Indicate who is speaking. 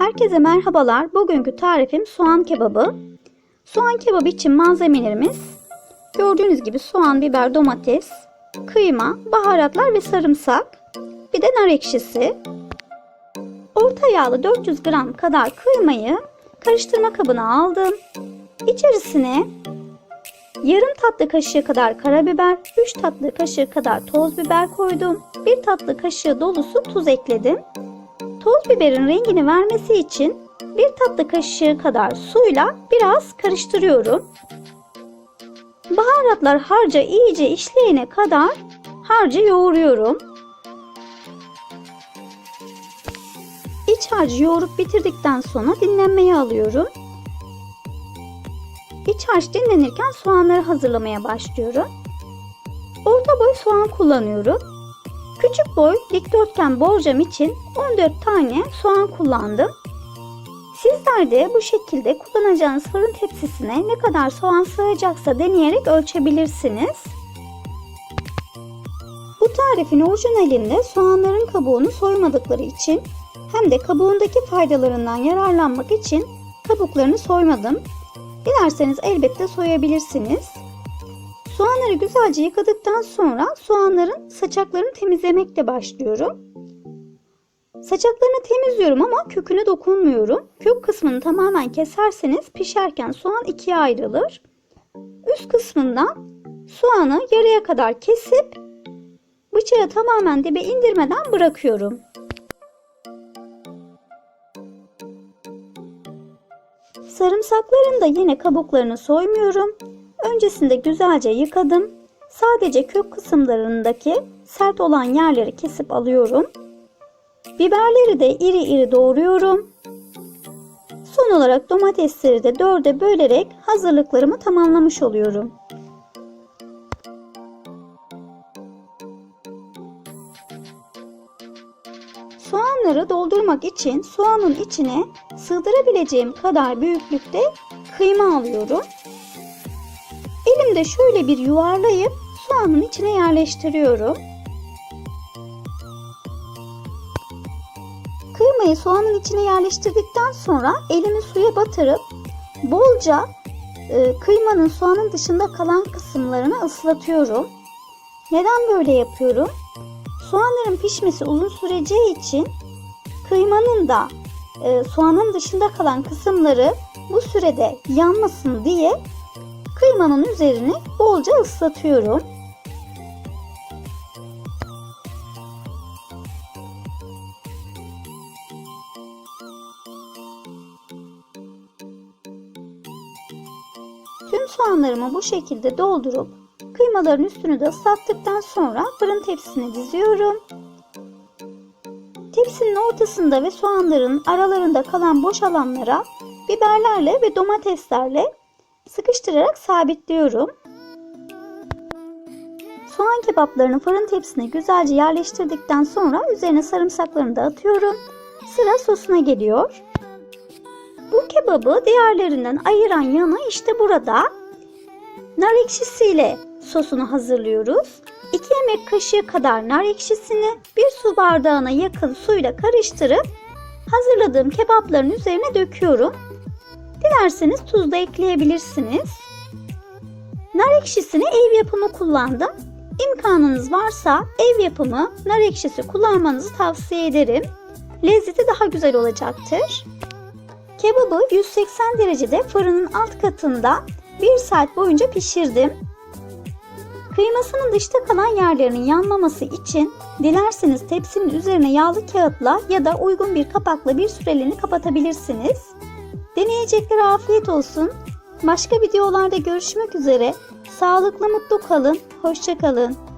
Speaker 1: Herkese merhabalar. Bugünkü tarifim soğan kebabı. Soğan kebabı için malzemelerimiz gördüğünüz gibi soğan, biber, domates, kıyma, baharatlar ve sarımsak. Bir de nar ekşisi. Orta yağlı 400 gram kadar kıymayı karıştırma kabına aldım. İçerisine yarım tatlı kaşığı kadar karabiber, 3 tatlı kaşığı kadar toz biber koydum. 1 tatlı kaşığı dolusu tuz ekledim. Toz biberin rengini vermesi için bir tatlı kaşığı kadar suyla biraz karıştırıyorum. Baharatlar harca iyice işleyene kadar harcı yoğuruyorum. İç harcı yoğurup bitirdikten sonra dinlenmeye alıyorum. İç harç dinlenirken soğanları hazırlamaya başlıyorum. Orta boy soğan kullanıyorum. Küçük boy dikdörtgen borcam için 14 tane soğan kullandım. Sizler de bu şekilde kullanacağınız fırın tepsisine ne kadar soğan sığacaksa deneyerek ölçebilirsiniz. Bu tarifin orijinalinde soğanların kabuğunu soymadıkları için hem de kabuğundaki faydalarından yararlanmak için kabuklarını soymadım. Dilerseniz elbette soyabilirsiniz. Soğanları güzelce yıkadıktan sonra soğanların saçaklarını temizlemekle başlıyorum. Saçaklarını temizliyorum ama köküne dokunmuyorum. Kök kısmını tamamen keserseniz pişerken soğan ikiye ayrılır. Üst kısmından soğanı yarıya kadar kesip bıçağı tamamen dibe indirmeden bırakıyorum. Sarımsakların da yine kabuklarını soymuyorum. Öncesinde güzelce yıkadım. Sadece kök kısımlarındaki sert olan yerleri kesip alıyorum. Biberleri de iri iri doğruyorum. Son olarak domatesleri de dörde bölerek hazırlıklarımı tamamlamış oluyorum. Soğanları doldurmak için soğanın içine sığdırabileceğim kadar büyüklükte kıyma alıyorum. Elimde şöyle bir yuvarlayıp soğanın içine yerleştiriyorum. Kıymayı soğanın içine yerleştirdikten sonra elimi suya batırıp bolca e, kıymanın soğanın dışında kalan kısımlarını ıslatıyorum. Neden böyle yapıyorum? Soğanların pişmesi uzun süreceği için kıymanın da e, soğanın dışında kalan kısımları bu sürede yanmasın diye kıymanın üzerini bolca ıslatıyorum. Tüm soğanlarımı bu şekilde doldurup kıymaların üstünü de ıslattıktan sonra fırın tepsisine diziyorum. Tepsinin ortasında ve soğanların aralarında kalan boş alanlara biberlerle ve domateslerle sıkıştırarak sabitliyorum. Soğan kebaplarını fırın tepsisine güzelce yerleştirdikten sonra üzerine sarımsaklarını da atıyorum. Sıra sosuna geliyor. Bu kebabı diğerlerinden ayıran yanı işte burada. Nar ekşisiyle sosunu hazırlıyoruz. 2 yemek kaşığı kadar nar ekşisini bir su bardağına yakın suyla karıştırıp hazırladığım kebapların üzerine döküyorum. Dilerseniz tuz da ekleyebilirsiniz. Nar ekşisini ev yapımı kullandım. İmkanınız varsa ev yapımı nar ekşisi kullanmanızı tavsiye ederim. Lezzeti daha güzel olacaktır. Kebabı 180 derecede fırının alt katında 1 saat boyunca pişirdim. Kıymasının dışta kalan yerlerinin yanmaması için dilerseniz tepsinin üzerine yağlı kağıtla ya da uygun bir kapakla bir süreliğine kapatabilirsiniz. Deneyeceklere afiyet olsun. Başka videolarda görüşmek üzere. Sağlıklı mutlu kalın. Hoşçakalın.